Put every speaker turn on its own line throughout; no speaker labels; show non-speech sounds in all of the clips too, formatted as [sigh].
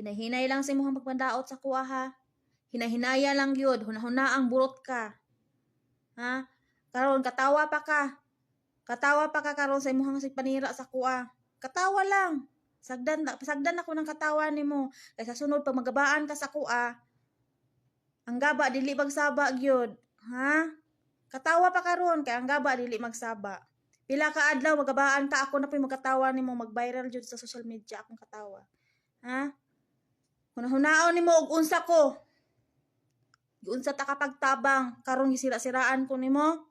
Hinahinay lang sa imong pagpandaot sa kuha ha. Hinahinaya lang gyud, hunahuna ang burot ka. Ha? Karon katawa pa ka. Katawa pa ka karon sa imong panira sa kuha. Katawa lang. Sagdan pasagdan ako ng katawa nimo. Kay sa sunod pag magabaan ka sa kuha, ang gaba dili magsaba gyud. Ha? Katawa pa karon kay ang gaba dili magsaba. Pila ka adlaw magabaan ka ako na po'y magkatawa nimo mag-viral jud sa social media akong katawa. Ha? Hunahunaon nimo og unsa ko. Unsa ta kapagtabang karon gisira-siraan ko nimo.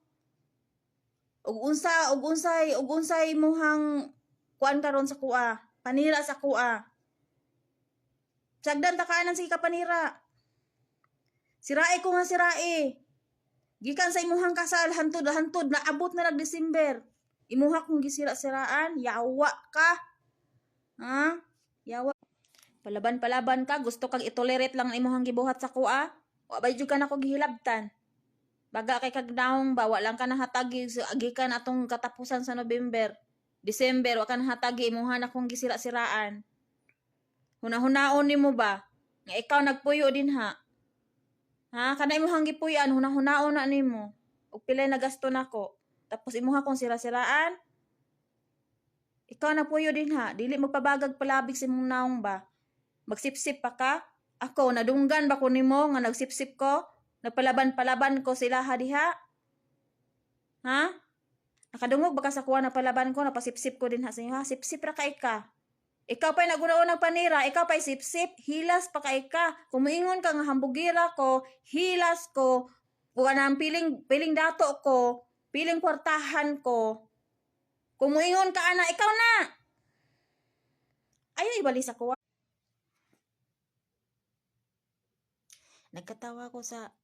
Og unsa og unsay og unsay muhang kuan karon sa kuha. Panira sa kuha. Sagdan ta kaanan sige ka panira. Sirae ko nga sirae. Gikan sa imuhang kasal hantod hantod na abot na nag December. Imuha kong gisira-siraan, yawa ka. Ha? Yawa. Palaban-palaban ka, gusto kang itolerate lang ang imuhang gibuhat sa kuha. Wa ba jud ka na ko gihilabtan. Baga kay kagnaong ba, wa lang ka nahatagi agikan atong katapusan sa November. December, wa ka nahatagi, imuha na kong gisira-siraan. Hunahunahon nimo ba? Nga ikaw nagpuyo din ha. Ha? Kana imuhang gipuyan, hunahunahon na nimo. Ug pilay na gasto nako. Tapos imuha kong sira-siraan. Ikaw na puyo din ha. Dili magpabagag palabig sa imong naong ba? Magsipsip pa ka? Ako, nadunggan ba ko nimo nga nagsipsip ko? Nagpalaban-palaban ko sila ha diha? Ha? Nakadungog ba ka sa kuha na palaban ko? Napasipsip ko din ha sa inyo ha? Sipsip ra ka ika. Ikaw pa'y nagunaon ng panira, ikaw pa'y sipsip, hilas pa ka ika. Kung moingon ka nga hambugira ko, hilas ko, kung anang piling, piling dato ko, piling kwartahan ko. Kung moingon ka ana, ikaw na. Ayaw ibali sa. Nagkatawa ko sa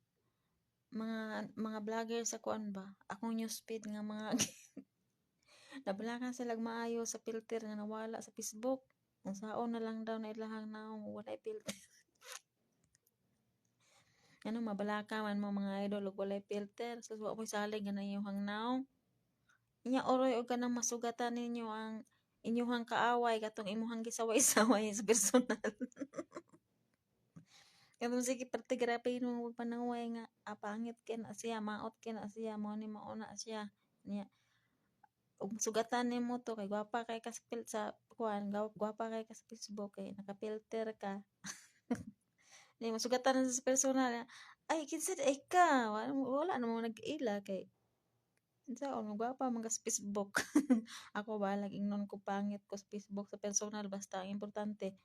mga mga vlogger sa kuan ba? Akong newsfeed nga mga [laughs] nabalakan sila maayo sa filter nga nawala sa Facebook. Ang saon na lang daw na ilahang naong wala filter. [laughs] ano mabalaka man mo mga idol ug walay filter so wa mo salig nga na inyong naong. Inya oroy og kanang masugatan ninyo ang inyong kaaway katong imuhang gisaway-saway sa personal. [laughs] Kaya sige partigrape mo panaway nga apangit ken siya maot ken siya mo ni mauna siya niya. Ug sugatan nimo to kay gwapa kay ka sa sa kuan gwapa kay ka sa Facebook kay naka-filter ka. Ni masugatan na sa personal ay kinsa ay ka wala, wala namang nag-ila kay Unsa on gwapa ka sa Facebook. [laughs] Ako ba laging non ko pangit ko sa Facebook sa personal basta ang importante